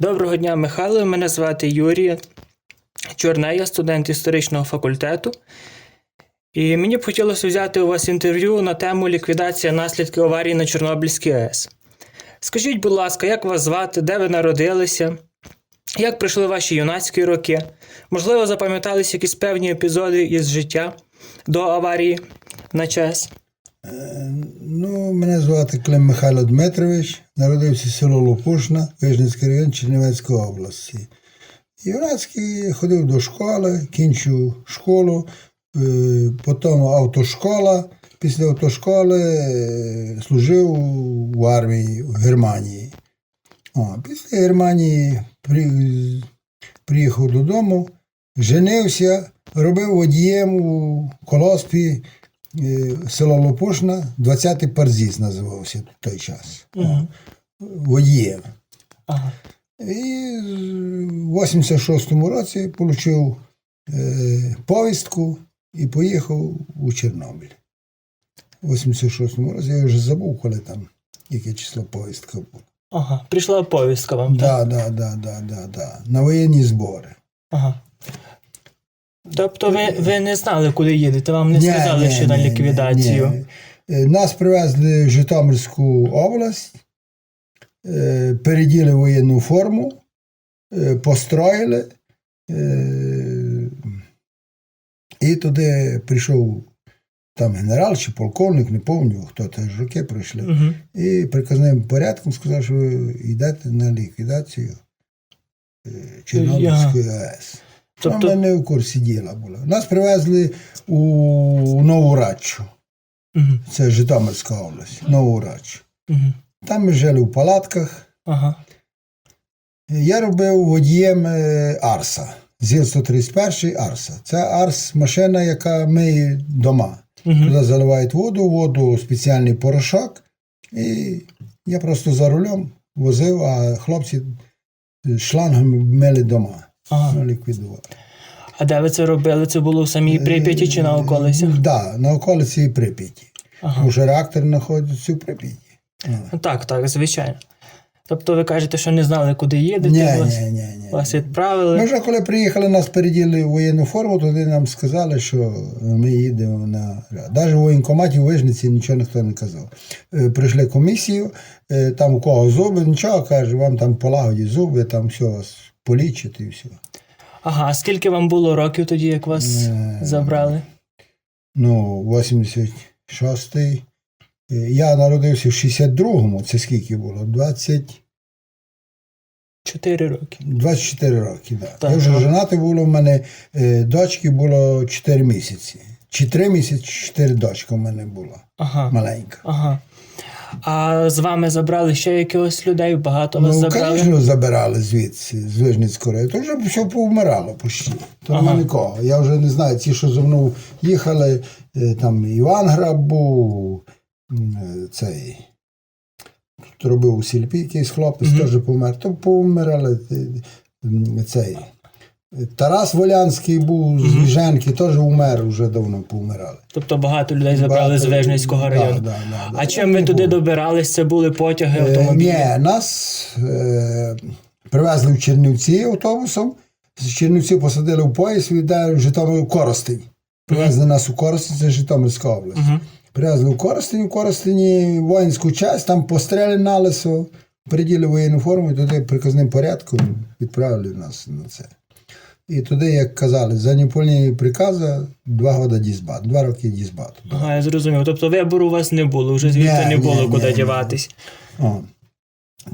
Доброго дня, Михайло. Мене звати Юрій Чорне, я студент історичного факультету. І мені б хотілося взяти у вас інтерв'ю на тему ліквідація наслідків аварії на Чорнобильській АЕС. Скажіть, будь ласка, як вас звати, де ви народилися? Як пройшли ваші юнацькі роки? Можливо, запам'ятались якісь певні епізоди із життя до аварії на ЧАЕС? Ну, мене звати Клим Михайло Дмитрович, народився в село Лопушна, Вижницький район Чернівецької області. Юнацький ходив до школи, кінчив школу, е, потім автошкола. Після автошколи е, служив в армії в Германії. О, після Германії при- приїхав додому, женився, робив водієм у колоспі село Лопушна, 20-й Парзіс називався в той час. Угу. Водієм. Ага. І в 86-му році отримав е, повістку і поїхав у Чорнобиль. У 86-му році я вже забув, коли там, яке число повістка було. ага. Прийшла повістка вам. так? Да, да, да, да, да, да. На воєнні збори. Ага. Тобто ви, ви не знали, куди їдете, вам не Ні, сказали, ні, що на ліквідацію. ні, ні. Е, Нас привезли в Житомирську область, е, переділи воєнну форму, е, построїли. І туди прийшов там генерал чи полковник, не пам'ятаю, хто теж роки прийшли. Угу. І приказним порядком сказав, що ви йдете на ліквідацію Чорнобильської АЕС. Тобто... Вона не в курсі діла була. Нас привезли у Нову Радчу. угу. Це Житомирська область, Нову Радчу. Угу. Там ми жили в палатках. Ага. Я робив водієм е, Арса. ЗІЛ-131 Арса. Це Арс машина, яка миє дома. Угу. Туди заливають воду, воду спеціальний порошок. І я просто за рулем возив, а хлопці шлангами мили дома. Ага. Ну, ліквідували. А де ви це робили? Це було в самій Прип'яті чи на околицях? Так, да, на околиці і Прип'яті. Ага. Що реактор знаходиться в Прип'яті. Ну, Так, так, звичайно. Тобто ви кажете, що не знали, куди їдете, Ні, вас, ні, ні, ні. вас відправили. Ми вже коли приїхали, нас переділи в воєнну форму, тоді нам сказали, що ми їдемо на. Навіть в воєнкоматі в Вижниці нічого ніхто не казав. Е, Прийшли комісію, е, там у кого зуби, нічого каже, вам там полагодять зуби, там все вас полічать і все. Ага, а скільки вам було років тоді, як вас Е, забрали? Ну, 86-й. Е, Я народився в 62-му, це скільки було? 20. Чотири роки. 24 роки, да. Так. Я вже женатий було, в мене е, дочки було 4 місяці. Чи 3 місяці, чи 4 дочки в мене було. Ага. Маленька. Ага. А з вами забрали ще якихось людей? Багато вас Ну, забрали? звісно, забирали звідси, з Вижницького району. То вже все повмирало почти. То Ага. нікого. Я вже не знаю, ті, що зі мною їхали, е, там Іван Граб був, е, цей. Тут робив у сільпі якийсь хлопець, Мгм. теж помер. То повмирали е, цей. Тарас Волянський був з. Віженки, теж умер, вже давно повмирали. Тобто багато людей забрали з Вижницького Да, району. да, да, да. А чим ви туди добирались? Це були потяги, Е. Ні, нас е, привезли в Чернівці автобусом. З Чернівців посадили в поїзд, віддали в Житомир Коростень. Привезли нас у Коростень, це Житомирська область. Угу. Привезли в Коростень, в Коростені воїнську часть, там постріли на лесо, приділи воєнну форму і туди приказним порядком відправили нас на це. І туди, як казали, за неповні прикази два роки дізбат, два роки дізбату. Ага, я зрозумів. Тобто вибору у вас не було, вже звідти Ні, не було ні, куди ні, діватись. О.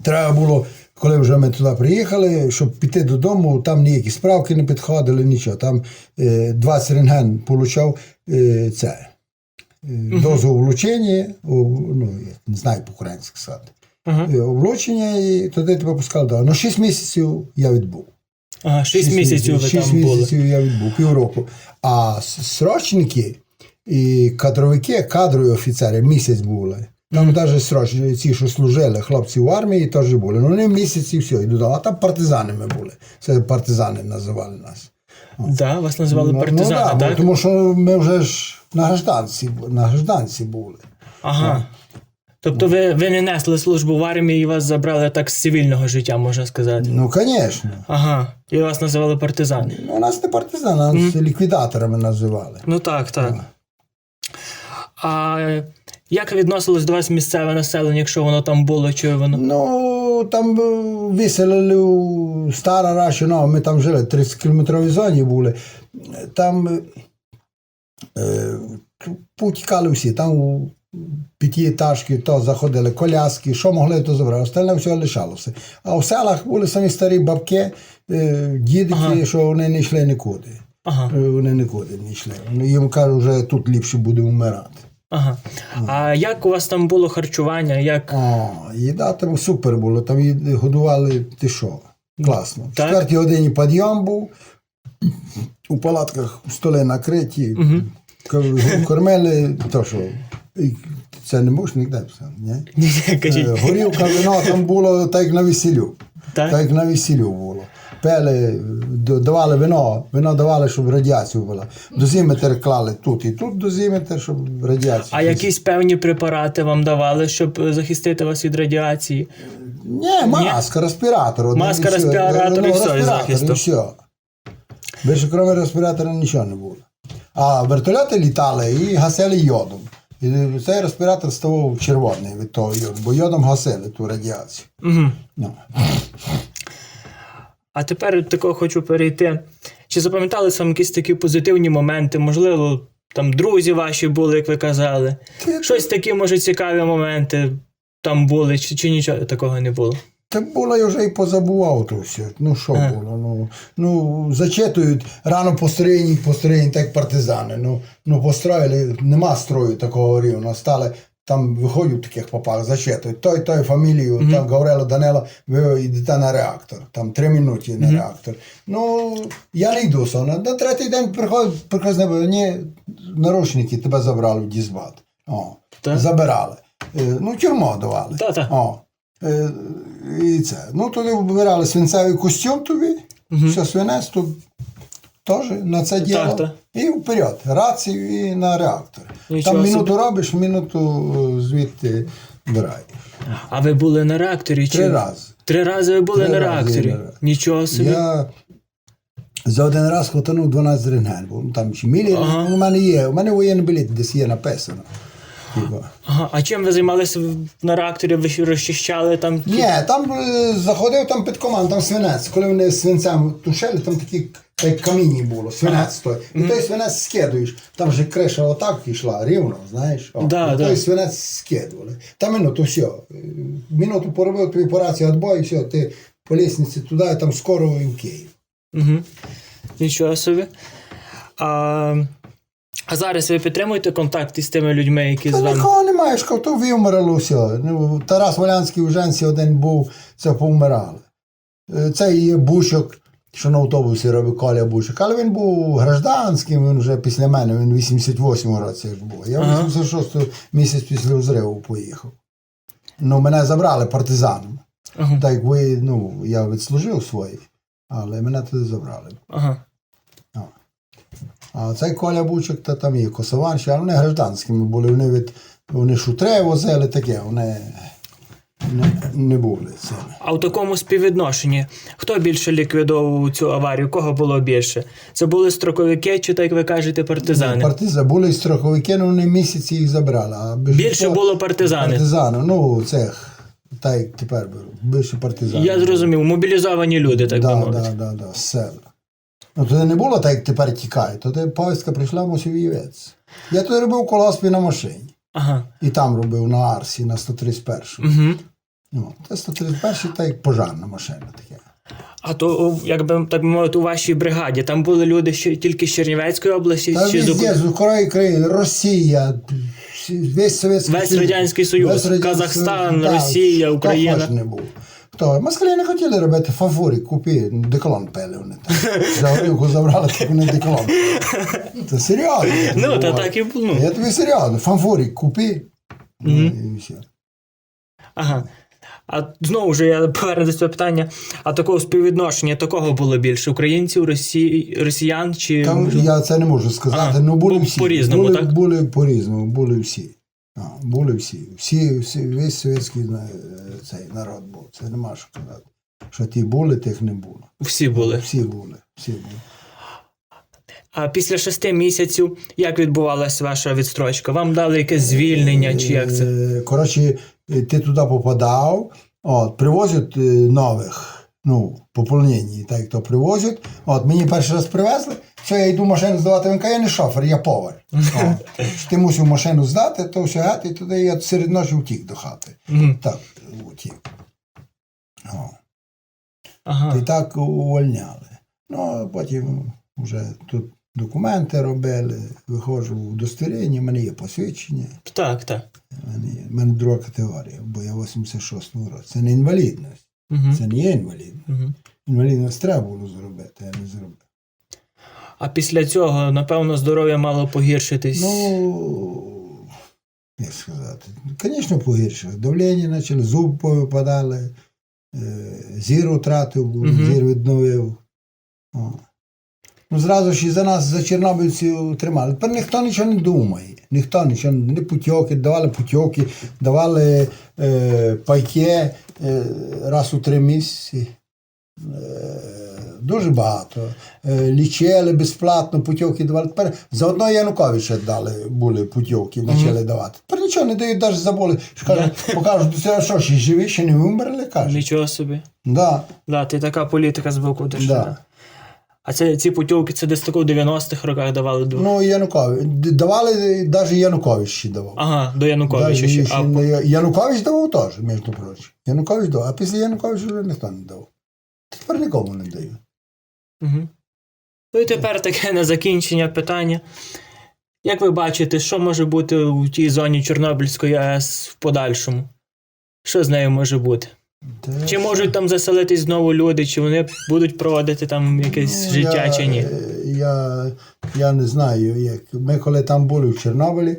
Треба було, коли вже ми туди приїхали, щоб піти додому, там ніякі справки не підходили, нічого. Там е, 20 рентген получав е, це. Е, дозу влучення, ну, я не знаю по-українськи сказати. Ага, Е, Облучення, і туди тебе пускали. Да. Ну, 6 місяців я відбув. Ага 6 місяців ви Шість там були. місяців я відбув, півроку. А срочники і кадровики, кадрові офіцери місяць були. Там навіть срочні, ці, що служили, хлопці в армії, теж були. Ну, вони місяць і все, і. А там партизани ми були. Це партизани називали нас. Да, вас називали Ну, партизани, ну, да, бо? Тому що ми вже ж на гражданці, на гражданці були. Ага. Тобто ви, ви не несли службу в армії і вас забрали так з цивільного життя, можна сказати. Ну, звісно. Ага, і вас називали партизани. Ну, нас не партизани, нас ліквідаторами називали. Ну так, так. А як відносилось до вас місцеве населення, якщо воно там було, чи воно? Ну, там виселили у стара Раші, ну, ми там жили, 30 кілометровій зоні були. Там е, е, потікали всі, там п'ятиэтажки, то заходили коляски, що могли, то забрали. Остальне все лишалося. А в селах були самі старі бабки, е, дідики, Ага. що вони не йшли нікуди. Ага, Е, Вони нікуди не йшли. Їм кажуть, вже тут ліпше буде вмирати. ага. А як у вас там було харчування? Як О, їда там супер було, там годували ти що. Класно. В четвертій годині підйом був, у палатках столи накриті, Угу. кормили, то що. І Це не можеш ніде писати, ні? Кажіть, Е, Горілка, вино там було так як на весіллю. так? Так як на весіллю було. Пели, давали вино, вино давали, щоб радіацію була. Дозиметр клали тут і тут дозиметр, щоб радіацію. А якісь певні препарати вам давали, щоб е, захистити вас від радіації? Ні, маска, респіратор. Маска, респіратор і все, і захисту. Все. Більше крім респіратора нічого не було. А вертольоти літали і гасили йодом. І цей респіратор ставав червоний від того йоду, бо йодом гасили ту радіацію. Угу. Ну. А тепер такого хочу перейти. Чи запам'яталися вам якісь такі позитивні моменти? Можливо, там друзі ваші були, як ви казали. Ти- Щось такі, може, цікаві моменти там були, чи, чи нічого такого не було? Та було я вже і позабував то все. Ну що було? Ну, ну зачитують рано построєні, построєні так партизани. Ну, ну построїли, нема строю такого рівно. Стали там виходять таких попах, зачитують. Той, той фамілію, там Гаврило Данило, ви йдете на реактор. Там три минути на реактор. Ну, я не йду сон. На третій день приходить, приходить, ні, наручники тебе забрали в дізбат. О, Так. забирали. Е, Ну, тюрму давали. Та-та. О, е, і це. Ну, туди вибирали свинцевий костюм тобі, все свинець тут теж на це діло. так. І вперед, рацію і на реактор. Нічого Там минуту собі. робиш, минуту е, звідти вбираєш. А ви були на реакторі? Чи... Три рази. Три рази ви були Три на реакторі. на. Нічого собі. Я за один раз хватанув 12 рентген. Бо там чи мілі, Ага. у мене є. У мене воєнний білет десь є написано. Типа. Ага. А чим ви займалися на реакторі? Ви розчищали там? Ні, там е, заходив там під команд, там свинець. Коли вони свинцем тушили, там такі як камінні було, свинець стоїть. І той свинець скидуєш. Там же криша отак йшла, рівно, знаєш. О, Да, і да. той свинець скидували. Там минуту все. Е, Минуту поробив тобі по рації відбой, все, ти по лісниці туди, там скоро і в Київ. Угу. Нічого собі. А, а зараз ви підтримуєте контакт із тими людьми, які з Та вами? нікого немає, що то вимерли все. Ну, Тарас Волянський у Женці один був, це повмирали. Е, Цей є Бушок, що на автобусі робить Коля Бушок. Але він був гражданським, він вже після мене, він 88 році був. Я Ага. 86 місяць після взриву поїхав. Ну, мене забрали партизаном. Ага. Так ви, ну, я відслужив свої, але мене туди забрали. Ага. А цей Коля Бучик, та там є косованші, але вони гражданськими були. Вони від вони шутре возили таке, вони не, не були цими. А в такому співвідношенні хто більше ліквідовував цю аварію? Кого було більше? Це були строковики, чи так як ви кажете, партизани? Партизани були страховики, але вони місяці їх забрали. А Більше було партизани. партизани. Ну, цих, так як тепер більше партизани. Я зрозумів, мобілізовані люди, так би да, мовити. да, да, да, з села. Ну, туди не було так, як тепер тікають. Туди повістка прийшла в Мосівієць. Я туди робив колоспі на машині. Ага. І там робив на Арсі, на 131. Угу. Ну, це 131 та як пожарна машина таке. А то, о, як би так би мовити, у вашій бригаді там були люди ще тільки з Чернівецької області, Та чи з везде, з Україної країни, Росія, весь Совєтський Весь Союз, Радянський Союз, весь Радянський Казахстан, Союз, Росія, хто Україна. хоч не був. Хто? Москалі не хотіли робити фаворі, купи, деколон пели вони там. За горілку забрали, так вони деколон. Це серйозно. Ну, та так і було. Я тобі серйозно, фаворі купи. Ну, і все. Ага. А знову ж я повернусь до цього питання. А такого співвідношення такого було більше? Українців, росі... росіян чи Там я це не можу сказати, Ага, ну були всі. по-різному, були, так? були по-різному, були всі. А, були всі. всі, всі весь совєтський е, цей народ був. Це нема що казати. Що ті були, тих не було. Всі були. Всі були. Всі були. А після шести місяців як відбувалася ваша відстрочка? Вам дали якесь звільнення чи як це? Е, Коротше, е, ти туди попадав, от, привозять е, нових. Ну, поповнені, так як то привозять. От мені перший раз привезли, все, я йду машину здавати. Він каже, я не шофер, я повар. От. Ти мусив машину здати, то все геть, і туди я серед ночі втік до хати. Так, втік. О. Ага. І так увольняли. Ну, а потім вже тут документи робили, виходжу в удостоверення, в мене є посвідчення. Так, так. В мене, мене друга категорія, бо я 86-го року. Це не інвалідність, Угу. це не є інвалідність. Угу. Інвалідність треба було зробити, я не зробив. А після цього, напевно, здоров'я мало погіршитись. Ну, як сказати, звісно, погіршило. Давлення почали, зуби повипадали, е, зір втратив, був, Мгм. зір відновив. О. Ну, зразу ж і за нас, за чорнобильців тримали. Тепер ніхто нічого не думає. Ніхто нічого не путьоки, давали путьоки, давали е, пайки е, раз у три місяці. Е, дуже багато. Е, лічили безплатно, путьовки давали. Тепер заодно Януковича дали були путьовки, почали давати. Тепер нічого не дають, навіть забули. Що кажуть, покажуть, що ще живі, ще не вимерли, кажуть. Нічого собі. Да, Да, ти така політика з боку теж. Да. А це ці путівки це десь тако в 90-х роках давали до. ну Янукович. Давали, навіть Янукович ще давав. Ага, до Януковича ще. ще А, Янукович давав теж, між прочим. Янукович давав, а після Януковича вже ніхто не давав. Тепер нікому не дають. Угу. Ну і тепер таке на закінчення питання. Як ви бачите, що може бути у тій зоні Чорнобильської АЕС в подальшому? Що з нею може бути? Та- Чи можуть там заселитись знову люди, чи вони будуть проводити там якесь Ну, життя, я, чи ні? е, Я, я не знаю, як. Ми коли там були в Чорнобилі,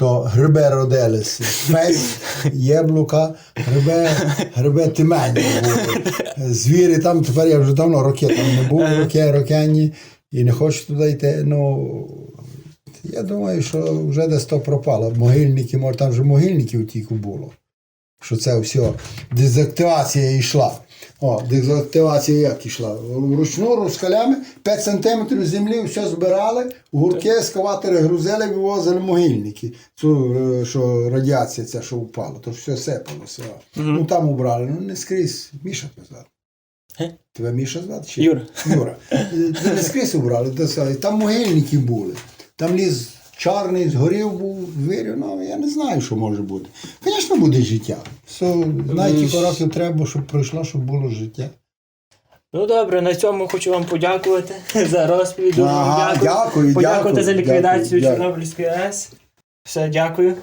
то гриби родилися. Пець, єблука, гриби, гриби тимені. Звірі там тепер я вже давно роки там не був, роки, рокені, і не хочу туди йти. Ну, я думаю, що вже десь то пропало. Могильники, може, там вже могильників тільки було. Що це все, дезактивація йшла. О, дезактивація як йшла? Вручну розкалями 5 сантиметрів землі все збирали, гурки, ескаватори грузили, вивозили могильники. Цю, е, що радіація ця, що впала, то все сипалося. Мгм. Ну там убрали, ну не скрізь. Міша казав. Тебе Міша звати? Чи? Юра. Юра. Е, не скрізь убрали. Там могильники були. Там ліс чорний, згорів був, вирю, ну я не знаю, що може бути. Звісно, буде життя. Все, знаєте, кілька років треба, щоб пройшло, щоб було життя. Ну добре, на цьому хочу вам подякувати за розповідь. Ага, дякую. дякую, Подякувати дякую, за ліквідацію дякую. Чорнобильської АЕС. Все, дякую.